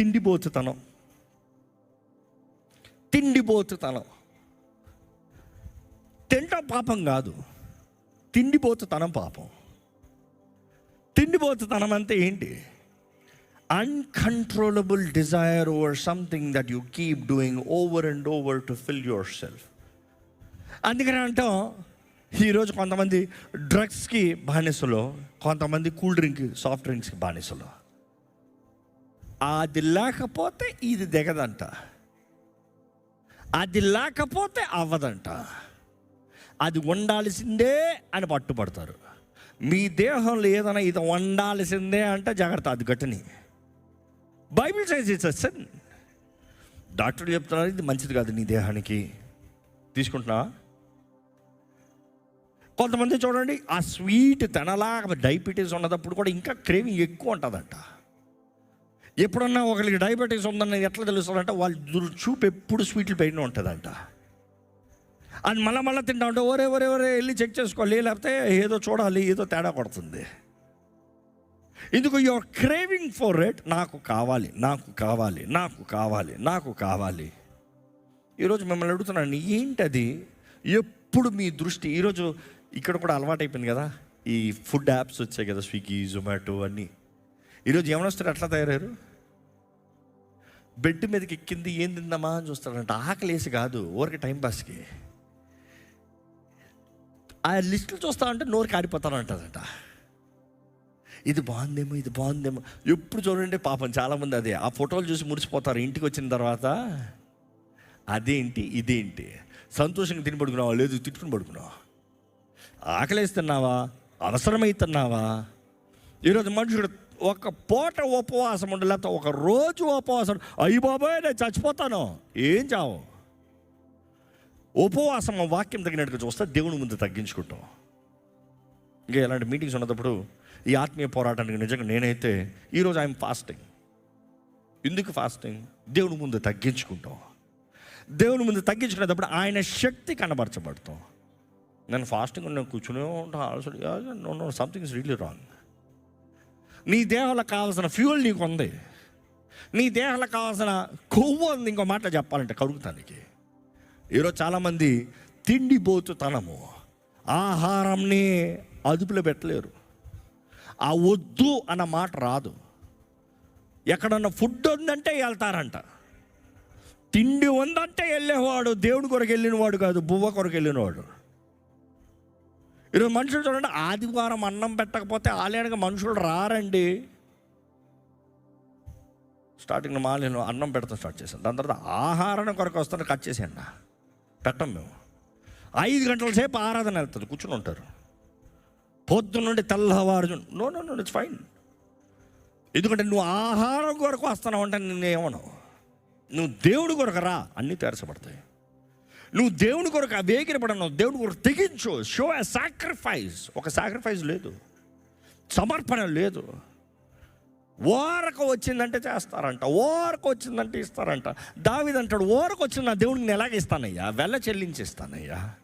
తిండిపోతుతనం. తిండిపోతుతనం. తింటం పాపం కాదు. తిండిపోతుతనం పాపం. తిండిపోతుతనం అంటే ఏంటి? Uncontrollable desire over something that you keep doing over and over to fill yourself అందుకని అంటాం ఈరోజు కొంతమంది డ్రగ్స్కి బానిసలు కొంతమంది కూల్ డ్రింక్ సాఫ్ట్ డ్రింక్స్కి బానిసలో. అది లేకపోతే ఇది దిగదంట. అది లేకపోతే అవ్వదంట. అది ఉండాల్సిందే అని పట్టుబడతారు. మీ దేహంలో ఏదైనా ఇది ఉండాల్సిందే అంటే జాగ్రత్త అది గట్టిని. బైబిల్ సైజ్ ఇట్స్ డాక్టర్లు డాక్టర్ చెప్తున్నారు ఇది మంచిది కాదు నీ దేహానికి. తీసుకుంటున్నావా కొంతమంది చూడండి ఆ స్వీట్ తినలా డయాబెటీస్ ఉన్నదప్పుడు కూడా ఇంకా క్రేవింగ్ ఎక్కువ ఉంటుందంట. ఎప్పుడన్నా ఒకరికి డయాబెటీస్ ఉందని ఎట్లా తెలుస్తుందంటే వాళ్ళ చూపు ఎప్పుడు స్వీట్లు పైన ఉంటుందంట. అది మళ్ళీ మళ్ళీ తింటా ఉంటే ఒరే ఒరే ఒరే వెళ్ళి చెక్ చేసుకోవాలి లేకపోతే ఏదో చూడాలి ఏదో తేడా కొడుతుంది. ఎందుకు యువర్ క్రేవింగ్ ఫర్ ఇట్ నాకు కావాలి నాకు కావాలి నాకు కావాలి నాకు కావాలి. ఈరోజు మిమ్మల్ని అడుగుతున్నాను ఏంటది? ఎప్పుడు మీ దృష్టి ఈరోజు ఇక్కడ కూడా అలవాటైపోయింది కదా ఈ ఫుడ్ యాప్స్ వచ్చాయి కదా స్విగ్గీ జొమాటో అన్నీ. ఈరోజు ఏమనొస్తారు? ఎట్లా తయారయ్యారు? బెడ్ మీదకి ఎక్కింది ఏం తిందామా? అని చూస్తాడంట. ఆకలేసి కాదు ఊరికి టైంపాస్కి ఆ లిస్టులు చూస్తా ఉంటే నోరు కారిపోతానంటదట ఇది బాగుందేమో ఇది బాగుందేమో. ఎప్పుడు చూడండి పాపం చాలామంది అదే. ఆ ఫోటోలు చూసి మురిసిపోతారు ఇంటికి వచ్చిన తర్వాత. అదేంటి ఇదేంటి? సంతోషంగా తిని పడుకున్నావా? లేదు తిట్టుకుని పడుకున్నావా? ఆకలేస్తున్నావా అవసరమైతున్నావా ఈరోజు మనుషుడు ఒక పూట ఉపవాసం ఉండి లేకపోతే ఒక రోజు ఉపవాసం అయ్యి బాబాయ్ నేను చచ్చిపోతాను. ఏం చావు? ఉపవాసం వాక్యం తగినట్టుగా చూస్తే దేవుని ముందు తగ్గించుకుంటాం. ఇంకా ఇలాంటి మీటింగ్స్ ఉన్నప్పుడు ఈ ఆత్మీయ పోరాటానికి నిజంగా నేనైతే ఈరోజు ఐఎమ్ ఫాస్టింగ్. ఎందుకు ఫాస్టింగ్? దేవుని ముందు తగ్గించుకుంటాం. దేవుని ముందు తగ్గించుకునేటప్పుడు ఆయన శక్తి కనబరచబడతాం. నేను ఫాస్టింగ్ నేను కూర్చునే ఉంటాను సంథింగ్ ఇస్ రియలీ రాంగ్ నీ దేహంలో కావాల్సిన ఫ్యూల్ నీకు ఉంది నీ దేహంలో కావాల్సిన కొవ్వు ఉంది ఇంకో మాట చెప్పాలంటే కడుగుతానికి ఈరోజు చాలామంది తిండిపోతుతనము ఆహారంని అదుపులో పెట్టలేరు ఆ వద్దు అన్న మాట రాదు ఎక్కడన్నా ఫుడ్ ఉందంటే వెళ్తారంట తిండి ఉందంటే వెళ్ళేవాడు దేవుడి కొరకు వెళ్ళినవాడు కాదు బువ్వ కొరకు వెళ్ళినవాడు ఈరోజు మనుషులు చూడండి ఆదివారం అన్నం పెట్టకపోతే ఆలయానికి మనుషులు రారండి. స్టార్టింగ్ మాలేను అన్నం పెడతాం స్టార్ట్ చేశాను. దాని తర్వాత ఆహారం కొరకు వస్తాను కట్ చేసేయండి పెట్టం మేము. ఐదు గంటల సేపు ఆరాధన వెళ్తుంది కూర్చుని ఉంటారు. పొద్దున్న నుండి తెల్లవారు no no no it's fine ఎందుకంటే నువ్వు ఆహారం కొరకు వస్తున్నావు అంటే నేను ఏమను నువ్వు దేవుడి కొరకు రా అన్నీ తెరచబడతాయి నువ్వు దేవుని కొరకు అవేగిరపడను దేవుని కొరకు తెగించు. షో ఎ సాక్రిఫైస్ ఒక సాక్రిఫైస్ లేదు. సమర్పణ లేదు. ఓరకు వచ్చిందంటే చేస్తారంట ఓరకు వచ్చిందంటే ఇస్తారంట. దావిదంటాడు ఓరకు వచ్చింది నా దేవుడికి నేను ఎలాగ ఇస్తానయ్యా? వెళ్ళ చెల్లించిస్తానయ్యా.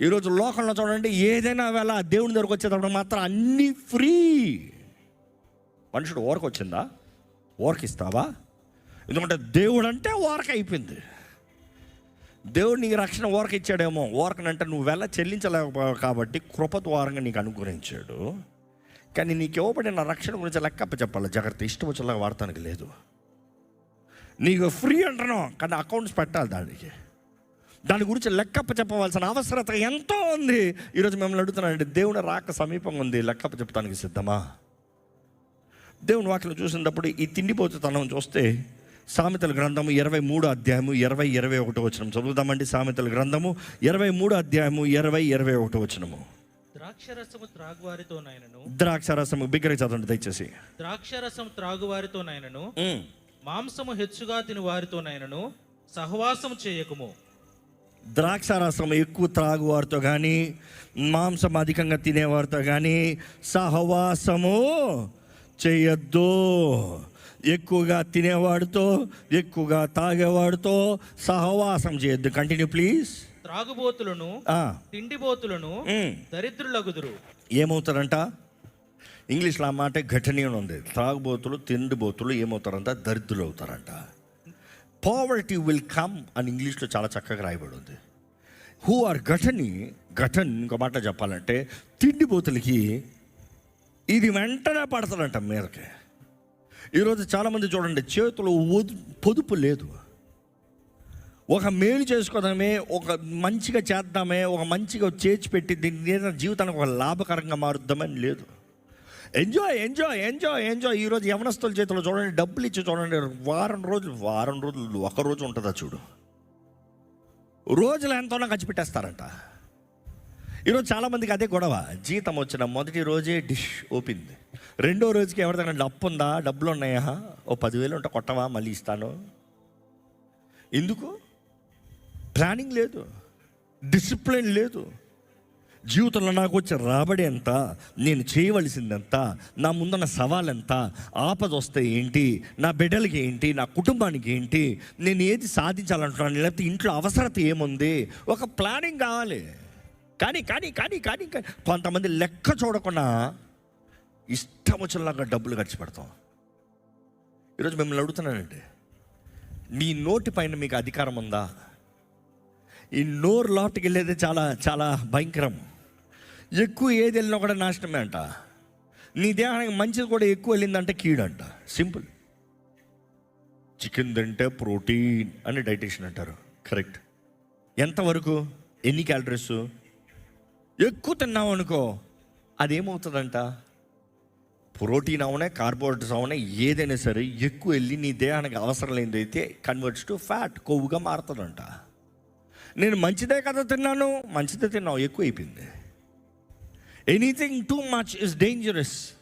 ఈరోజు లోకంలో చూడండి ఏదైనా వేళ దేవుని దగ్గరకు వచ్చేటప్పుడు మాత్రం అన్నీ ఫ్రీ. మనుషుడు ఓరకు వచ్చిందా? ఓరకిస్తావా ఎందుకంటే దేవుడు అంటే ఓరక అయిపోయింది. దేవుడు నీకు రక్షణ ఓరక ఇచ్చాడేమో ఓరకనంటే నువ్వు వెళ్ళ చెల్లించలేకపోయావు కాబట్టి కృప ద్వారంగా నీకు అనుగ్రహించాడు. కానీ నీకు ఇవ్వబడిన రక్షణ గురించి లెక్కప్ప చెప్పాలి. జాగ్రత్త ఇష్టం వచ్చేలాగా వాడతానికి లేదు. నీకు ఫ్రీ అంటున్నావు కానీ అకౌంట్స్ పెట్టాలి దానికి. దాని గురించి లెక్కప్ప చెప్పవలసిన అవసరత ఎంతో ఉంది. ఈరోజు మిమ్మల్ని అడుగుతున్నానండి దేవుని రాక సమీపంగా ఉంది లెక్కప్ప చెప్తానికి సిద్ధమా? దేవుని వాక్యం చూసినప్పుడు ఈ తిండిపోతుతనం చూస్తే సామెతల గ్రంథము ఇరవై మూడు అధ్యాయము ఇరవై ఇరవై ఒకటో వచనం చదువుదామండి సామెతల గ్రంథము ఇరవై మూడు అధ్యాయము ఇరవై ఇరవై ఒకటో వచనము. ద్రాక్షరసము త్రాగువారితోనైనను. ద్రాక్ష రసము బిగ్గరగా చదవండి దయచేసి. ద్రాక్షరసం త్రాగువారితోనైనను. ఉమ్. మాంసము హెచ్చుగా తిని వారితోనైనను సహవాసము చేయకము. ద్రాక్ష రసం ఎక్కువ త్రాగువారితో కానీ మాంసం అధికంగా తినేవారితో కానీ సహవాసము చేయొద్దు. ఎక్కువగా తినేవాడితో ఎక్కువగా తాగేవాడితో సహవాసం చేయొద్దు. కంటిన్యూ ప్లీజ్ త్రాగుబోతులను తిండిబోతులను దరిద్రులగుదురు. ఏమవుతారంట? ఇంగ్లీష్లో ఆ మాట ఘటనీ అని ఉంది. త్రాగుబోతులు తిండిబోతులు ఏమవుతారంట? దరిద్రులు అవుతారంట పావర్టీ విల్ కమ్ అని ఇంగ్లీష్లో చాలా చక్కగా రాయబడి ఉంది. Who are ఘటని? ఘటన్ ఇంకో మాట చెప్పాలంటే తిండిబోతులకి ఇది వెంటనే పడతాడంట మీదకి ఈరోజు చాలామంది చూడండి చేతులు పొదుపు లేదు. ఒక మేలు చేసుకోవడమే ఒక మంచిగా చేద్దామే ఒక మంచిగా చేర్చి పెట్టి దీని మీద జీవితానికి ఒక లాభకరంగా మారుద్దామని లేదు. ఎంజాయ్ ఎంజాయ్ ఎంజాయ్ ఎంజాయ్ ఈరోజు యవనస్తుల చేతిలో చూడండి డబ్బులు ఇచ్చి చూడండి వారం రోజులు వారం రోజులు ఒక రోజు ఉంటుందా చూడు. రోజులు ఎంతోనో ఖర్చు పెట్టేస్తారంట. ఈరోజు చాలామందికి అదే గొడవ. జీతం వచ్చిన మొదటి రోజే డిష్ ఓపింది రెండో రోజుకి ఎవరిదైనా డప్పు ఉందా డబ్బులు ఉన్నాయా ఓ పదివేలు ఉంటే కొట్టవా? మళ్ళీ ఇస్తాను. ఎందుకు? ప్లానింగ్ లేదు. డిసిప్లిన్ లేదు. జీవితంలో నాకు వచ్చే రాబడి ఎంత? నేను చేయవలసిందంత? నా ముందున్న సవాల్ ఎంత ఆపద వస్తే ఏంటి? నా బిడ్డలకి ఏంటి? నా కుటుంబానికి ఏంటి? నేను ఏది సాధించాలంటున్నాను లేకపోతే ఇంట్లో అవసరత ఏముంది? ఒక ప్లానింగ్ కావాలి. కానీ కానీ కానీ కానీ కానీ. కొంతమంది లెక్క చూడకుండా ఇష్టం వచ్చినలాగా డబ్బులు ఖర్చు పెడతాం. ఈరోజు మిమ్మల్ని అడుగుతున్నానండి. నీ నోటి పైన మీకు అధికారం ఉందా? ఈ నోరు లోటుకి వెళ్ళేది చాలా చాలా భయంకరం. ఎక్కువ ఏది వెళ్ళినా కూడా నాశనమే అంట. నీ దేహానికి మంచిది కూడా ఎక్కువ వెళ్ళిందంటే కీడంట. సింపుల్. చికెన్ తింటే ప్రోటీన్ అని డైటేషన్ అంటారు. కరెక్ట్. ఎంతవరకు? ఎన్ని క్యాలరీస్? ఎక్కువ తిన్నావు అనుకో అదేమవుతుందంట? ప్రోటీన్ అవునే కార్బోహైడ్రేట్స్ అవునే ఏదైనా సరే ఎక్కువ వెళ్ళి నీ దేహానికి అవసరం లేనిదైతే కన్వర్ట్స్ టు ఫ్యాట్ కొవ్వుగా మారుతుందంట. నేను మంచిదే కదా తిన్నాను? మంచిదే తిన్నావు ఎక్కువ అయిపోయింది anything too much is dangerous